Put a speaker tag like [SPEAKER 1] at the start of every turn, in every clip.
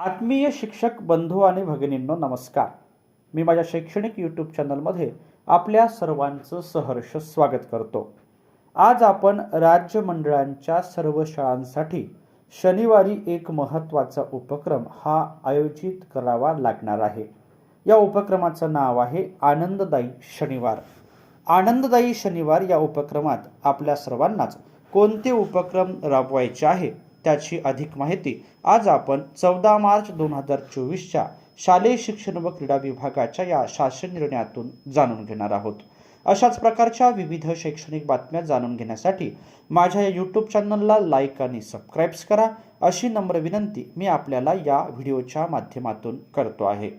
[SPEAKER 1] आत्मीय शिक्षक बंधू आणि भगिनींनो नमस्कार. मी माझ्या शैक्षणिक यूट्यूब चॅनलमध्ये आपल्या सर्वांचं सहर्ष स्वागत करतो. आज आपण राज्य मंडळांच्या सर्व शाळांसाठी शनिवारी एक महत्त्वाचा उपक्रम हा आयोजित करावा लागणार आहे. या उपक्रमाचं नाव आहे आनंददायी शनिवार. आनंददायी शनिवार या उपक्रमात आपल्या सर्वांनाच कोणते उपक्रम राबवायचे आहे? त्याची अधिक माहिती आज आपण चौदा मार्च दोन हजार चोवीसच्या शालेय शिक्षण व क्रीडा विभागाच्या या शासन निर्णयातून जाणून घेणार आहोत. अशाच प्रकारच्या विविध शैक्षणिक बातम्या जाणून घेण्यासाठी माझ्या या यूट्यूब चॅनलला लाईक आणि सबस्क्राईब्स करा. अशी नम्र विनंती मी आपल्याला या व्हिडिओच्या माध्यमातून करतो आहे.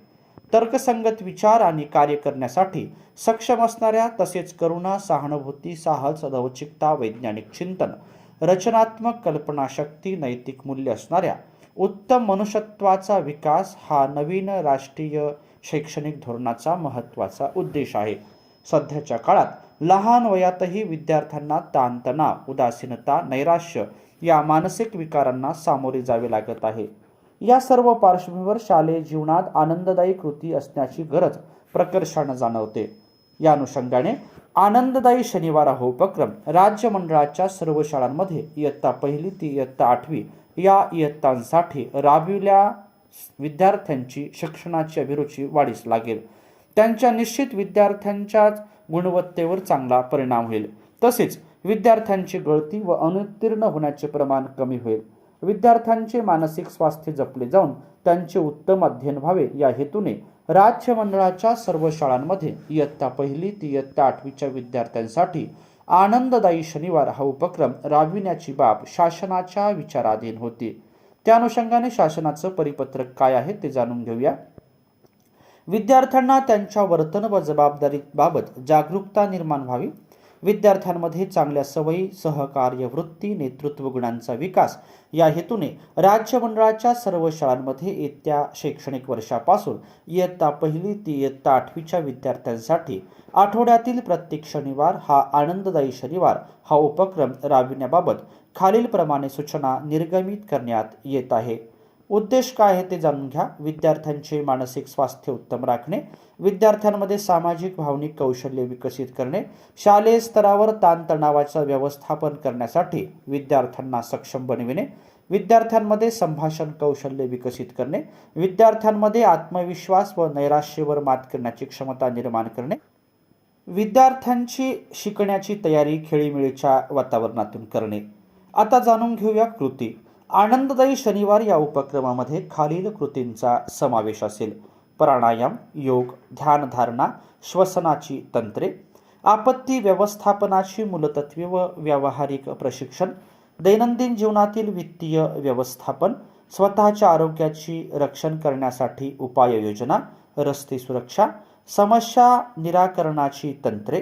[SPEAKER 1] तर्कसंगत विचार आणि कार्य करण्यासाठी सक्षम असणाऱ्या तसेच करुणा सहानुभूती साहस लवचिकता वैज्ञानिक चिंतन रचनात्मक कल्पनाशक्ती नैतिक मूल्य असणाऱ्या उत्तम मनुष्यत्वाचा विकास हा नवीन राष्ट्रीय शैक्षणिक धोरणाचा महत्त्वाचा उद्देश आहे. सध्याच्या काळात लहान वयातही विद्यार्थ्यांना ताणतणाव उदासीनता नैराश्य या मानसिक विकारांना सामोरे जावे लागत आहे. या सर्व पार्श्वभूमीवर शालेय जीवनात आनंददायी कृती असण्याची गरज प्रकर्षानं जाणवते. या अनुषंगाने आनंददायी शनिवार हा उपक्रम राज्य मंडळाच्या सर्व शाळांमध्ये इयत्ता पहिली ते इयत्ता आठवी या इयत्तांसाठी राबविल्या विद्यार्थ्यांची शिक्षणाची अभिरुची वाढीस लागेल. त्यांच्या निश्चित विद्यार्थ्यांच्याच गुणवत्तेवर चांगला परिणाम होईल. तसेच विद्यार्थ्यांची गळती व अनुत्तीर्ण होण्याचे प्रमाण कमी होईल. विद्यार्थ्यांचे मानसिक स्वास्थ्य जपले जाऊन त्यांचे उत्तम अध्ययन व्हावे या हेतूने राज्य मंडळाच्या सर्व शाळांमध्ये इयत्ता पहिली ते इयत्ता आठवीच्या विद्यार्थ्यांसाठी आनंददायी शनिवार हा उपक्रम राबविण्याची बाब शासनाच्या विचाराधीन होती. त्या अनुषंगाने शासनाचं परिपत्रक काय आहे ते जाणून घेऊया. विद्यार्थ्यांना त्यांच्या वर्तन व जबाबदारीबाबत जागरूकता निर्माण व्हावी. विद्यार्थ्यांमध्ये चांगल्या सवयी सहकार्य वृत्ती नेतृत्व गुणांचा विकास या हेतूने राज्य मंडळाच्या सर्व शाळांमध्ये येत्या शैक्षणिक वर्षापासून इयत्ता पहिली ते इयत्ता आठवीच्या विद्यार्थ्यांसाठी आठवड्यातील प्रत्येक शनिवार हा आनंददायी शनिवार हा उपक्रम राबविण्याबाबत खालीलप्रमाणे सूचना निर्गमित करण्यात येत आहे. उद्देश काय आहे ते जाणून घ्या. विद्यार्थ्यांचे मानसिक स्वास्थ्य उत्तम राखणे विद्यार्थ्यांमध्ये सामाजिक भावनिक कौशल्य विकसित करणे शालेय स्तरावर ताणतणावाचं व्यवस्थापन करण्यासाठी विद्यार्थ्यांना सक्षम बनविणे विद्यार्थ्यांमध्ये संभाषण कौशल्य विकसित करणे विद्यार्थ्यांमध्ये आत्मविश्वास व नैराश्यवर मात करण्याची क्षमता निर्माण करणे विद्यार्थ्यांची शिकण्याची तयारी खेळीमेळीच्या वातावरणातून करणे. आता जाणून घेऊया कृती. आनंददायी शनिवार या उपक्रमामध्ये खालील कृतींचा समावेश असेल. प्राणायाम योग ध्यानधारणा श्वसनाची तंत्रे आपत्ती व्यवस्थापनाची मूलतत्वे व व्यावहारिक प्रशिक्षण दैनंदिन जीवनातील वित्तीय व्यवस्थापन स्वतःच्या आरोग्याची रक्षण करण्यासाठी उपाययोजना रस्ते सुरक्षा समस्या निराकरणाची तंत्रे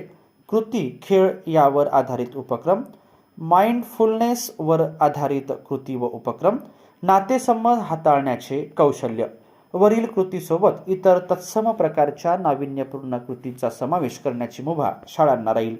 [SPEAKER 1] कृती खेळ यावर आधारित उपक्रम माइंडफुलनेसवर आधारित कृती व उपक्रम नातेसंबंध हाताळण्याचे कौशल्य. वरील कृतीसोबत इतर तत्सम प्रकारच्या नाविन्यपूर्ण कृतीचा समावेश करण्याची मुभा शाळांना राहील.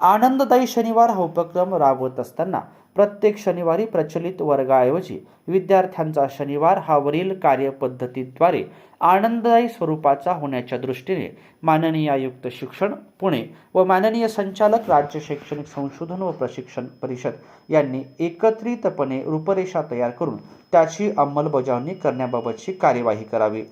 [SPEAKER 1] आनंददायी शनिवार हा उपक्रम राबवत असताना प्रत्येक शनिवारी प्रचलित वर्गाऐवजी विद्यार्थ्यांचा शनिवार हा वरील कार्यपद्धतीद्वारे आनंददायी स्वरूपाचा होण्याच्या दृष्टीने माननीय आयुक्त शिक्षण पुणे व माननीय संचालक राज्य शैक्षणिक संशोधन व प्रशिक्षण परिषद यांनी एकत्रितपणे रूपरेषा तयार करून त्याची अंमलबजावणी करण्याबाबतची कार्यवाही करावी.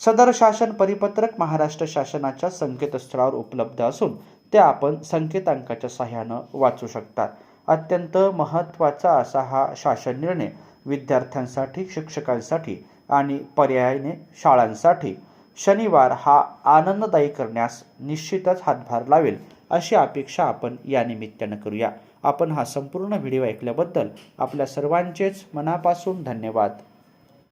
[SPEAKER 1] सदर शासन परिपत्रक महाराष्ट्र शासनाच्या संकेतस्थळावर उपलब्ध असून ते आपण संकेतांकाच्या सहाय्यानं वाचू शकतात. अत्यंत महत्त्वाचा असा हा शासन निर्णय विद्यार्थ्यांसाठी शिक्षकांसाठी आणि पर्यायाने शाळांसाठी शनिवार हा आनंददायी करण्यास निश्चितच हातभार लावेल अशी अपेक्षा आपण या निमित्तानं करूया. आपण हा संपूर्ण व्हिडिओ ऐकल्याबद्दल आपल्या सर्वांचेच मनापासून धन्यवाद.